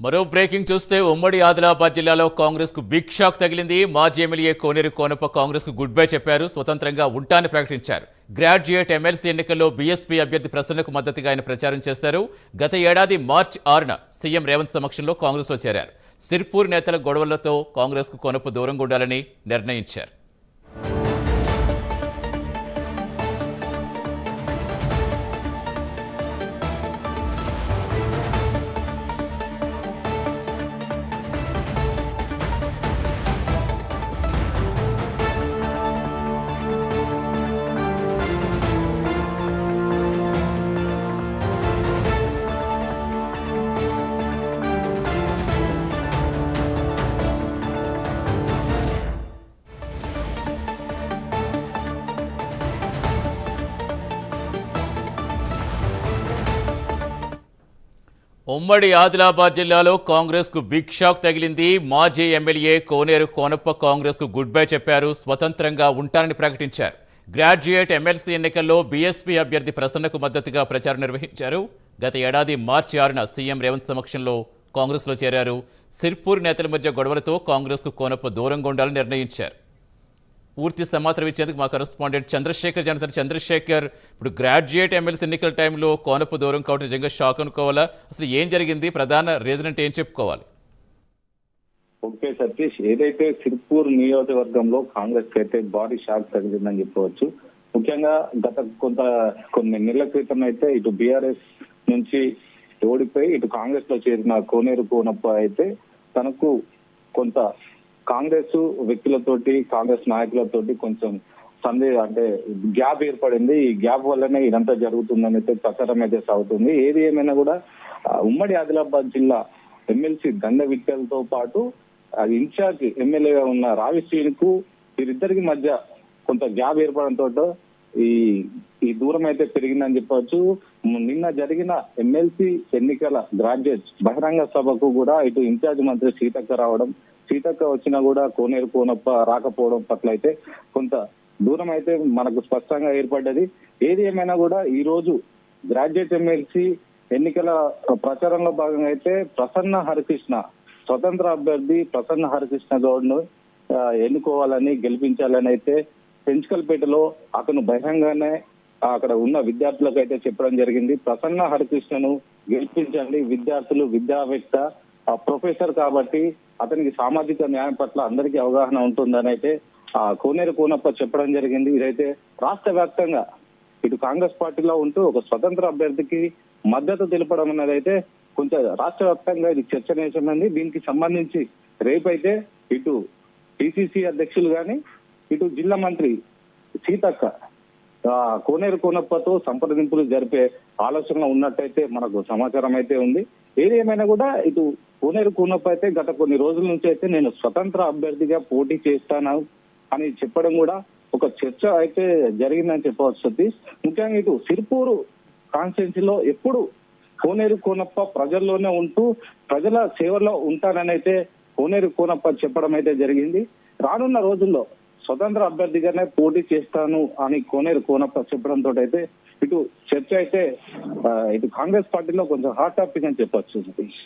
మరో బ్రేకింగ్ చూస్తే ఉమ్మడి ఆదిలాబాద్ జిల్లాలో కాంగ్రెస్కు బిగ్ షాక్ తగిలింది. మాజీ ఎమ్మెల్యే కోనేరు కోనప్ప కాంగ్రెస్కు గుడ్ బై చెప్పారు. స్వతంత్రంగా ఉంటానని ప్రకటించారు. గ్రాడ్యుయేట్ ఎమ్మెల్సీ ఎన్నికల్లో బీఎస్పీ అభ్యర్థి ప్రసన్నకు మద్దతుగా ఆయన ప్రచారం చేశారు. గత ఏడాది మార్చి ఆరున సీఎం రేవంత్ సమక్షంలో కాంగ్రెస్లో చేరారు. సిర్పూర్ నేతల గొడవలతో కాంగ్రెస్కు కొనపు దూరంగా ఉండాలని నిర్ణయించారు. ఉమ్మడి ఆదిలాబాద్ జిల్లాలో కాంగ్రెస్కు బిగ్ షాక్ తగిలింది. మాజీ ఎమ్మెల్యే కోనేరు కోనప్ప కాంగ్రెస్కు గుడ్ బై చెప్పారు. స్వతంత్రంగా ఉంటారని ప్రకటించారు. గ్రాడ్యుయేట్ ఎమ్మెల్సీ ఎన్నికల్లో బీఎస్పీ అభ్యర్థి ప్రసన్నకు మద్దతుగా ప్రచారం నిర్వహించారు. గత ఏడాది మార్చి ఆరున సీఎం రేవంత్ సమక్షంలో కాంగ్రెస్లో చేరారు. సిర్పూర్ నేతల మధ్య గొడవలతో కాంగ్రెస్కు కోనప్ప దూరంగా ఉండాలని నిర్ణయించారు. పూర్తి సమాచారం ఇచ్చేందుకు మా కరెస్పాండెంట్ చంద్రశేఖర్ జనతన్ చంద్రశేఖర్. ఇప్పుడు గ్రాడ్యుయేట్ ఎమ్మెల్సీ ఎన్నికల టైంలో కోనపు దూరం కావటం నిజంగా షాక్ అనుకోవాలా? అసలు ఏం జరిగింది? ప్రధాన రీజన్ అంటే ఏం చెప్పుకోవాలి? ఓకే సతీష్ ఏదైతే సిర్పూర్ నియోజకవర్గంలో కాంగ్రెస్ అయితే భారీ షాక్ తగిలిందని చెప్పవచ్చు. ముఖ్యంగా గత కొంత కొన్ని నెలల క్రితం అయితే ఇటు బీఆర్ఎస్ నుంచి ఓడిపోయి ఇటు కాంగ్రెస్లో చేరిన కోనేరు కోనప్ప అయితే తనకు కొంత కాంగ్రెస్ వ్యక్తులతోటి కాంగ్రెస్ నాయకులతోటి కొంచెం సందే అంటే గ్యాప్ ఏర్పడింది. ఈ గ్యాప్ వల్లనే ఇదంతా జరుగుతుందని అయితే ప్రచారం అయితే సాగుతుంది. ఏది ఏమైనా కూడా ఉమ్మడి ఆదిలాబాద్ జిల్లా ఎమ్మెల్సీ గంగ విఠల్తో పాటు ఇన్ఛార్జ్ ఎమ్మెల్యేగా ఉన్న రావి శ్రీనికు వీరిద్దరికి మధ్య కొంత గ్యాప్ ఏర్పడంతో ఈ ఈ దూరం అయితే పెరిగిందని చెప్పవచ్చు నిన్న జరిగిన ఎమ్మెల్సీ ఎన్నికల గ్రాడ్యుయేట్ బహిరంగ సభకు కూడా ఇటు ఇన్ఛార్జ్ మంత్రి సీతక్క రావడం సీతక్క వచ్చినా కూడా కోనేరు కోనప్ప రాకపోవడం పట్ల అయితే కొంత దూరం అయితే మనకు స్పష్టంగా ఏర్పడ్డది. ఏది ఏమైనా కూడా ఈ రోజు గ్రాడ్యుయేట్ ఎమ్మెల్సీ ఎన్నికల ప్రచారంలో భాగంగా అయితే ప్రసన్న హరికృష్ణ స్వతంత్ర అభ్యర్థి ప్రసన్న హరికృష్ణ గౌడ్ను ఎన్నుకోవాలని గెలిపించాలని అయితే పెంచుకల్పేటలో అతను బహిరంగానే అక్కడ ఉన్న విద్యార్థులకు అయితే చెప్పడం జరిగింది. ప్రసన్న హరికృష్ణను గెలిపించండి. విద్యార్థులు విద్యావేత్త ప్రొఫెసర్ కాబట్టి అతనికి సామాజిక న్యాయం పట్ల అందరికీ అవగాహన ఉంటుందని అయితే ఆ కోనేరు కోనప్ప చెప్పడం జరిగింది. ఇదైతే రాష్ట్ర వ్యాప్తంగా ఇటు కాంగ్రెస్ పార్టీలో ఉంటూ ఒక స్వతంత్ర అభ్యర్థికి మద్దతు తెలపడం అనేది అయితే కొంచెం రాష్ట్ర వ్యాప్తంగా ఇది చర్చనీయమైంది దీనికి సంబంధించి రేపైతే ఇటు పిసిసి అధ్యక్షులు కానీ ఇటు జిల్లా మంత్రి సీతక్క కోనేరు కోనప్పతో సంప్రదింపులు జరిపే ఆలోచనలో ఉన్నట్టయితే మనకు సమాచారం అయితే ఉంది. ఏది ఏమైనా కూడా ఇటు కోనేరు కోనప్ప అయితే గత కొన్ని రోజుల నుంచి అయితే నేను స్వతంత్ర అభ్యర్థిగా పోటీ చేస్తాను అని చెప్పడం కూడా ఒక చర్చ అయితే జరిగిందని చెప్పవచ్చు సతీష్. ముఖ్యంగా ఇటు సిర్పూరు కాన్స్టిట్యున్సీలో ఎప్పుడు కోనేరు కోనప్ప ప్రజల్లోనే ఉంటూ ప్రజల సేవలో ఉంటానని అయితే కోనేరు కోనప్ప చెప్పడం అయితే జరిగింది. రానున్న రోజుల్లో స్వతంత్ర అభ్యర్థిగానే పోటీ చేస్తాను అని కోనేరు కోనప్ప చెప్పడంతో అయితే ఇటు చర్చ అయితే ఇటు కాంగ్రెస్ పార్టీలో కొంచెం హాట్ టాపిక్ అని చెప్పొచ్చు సతీష్.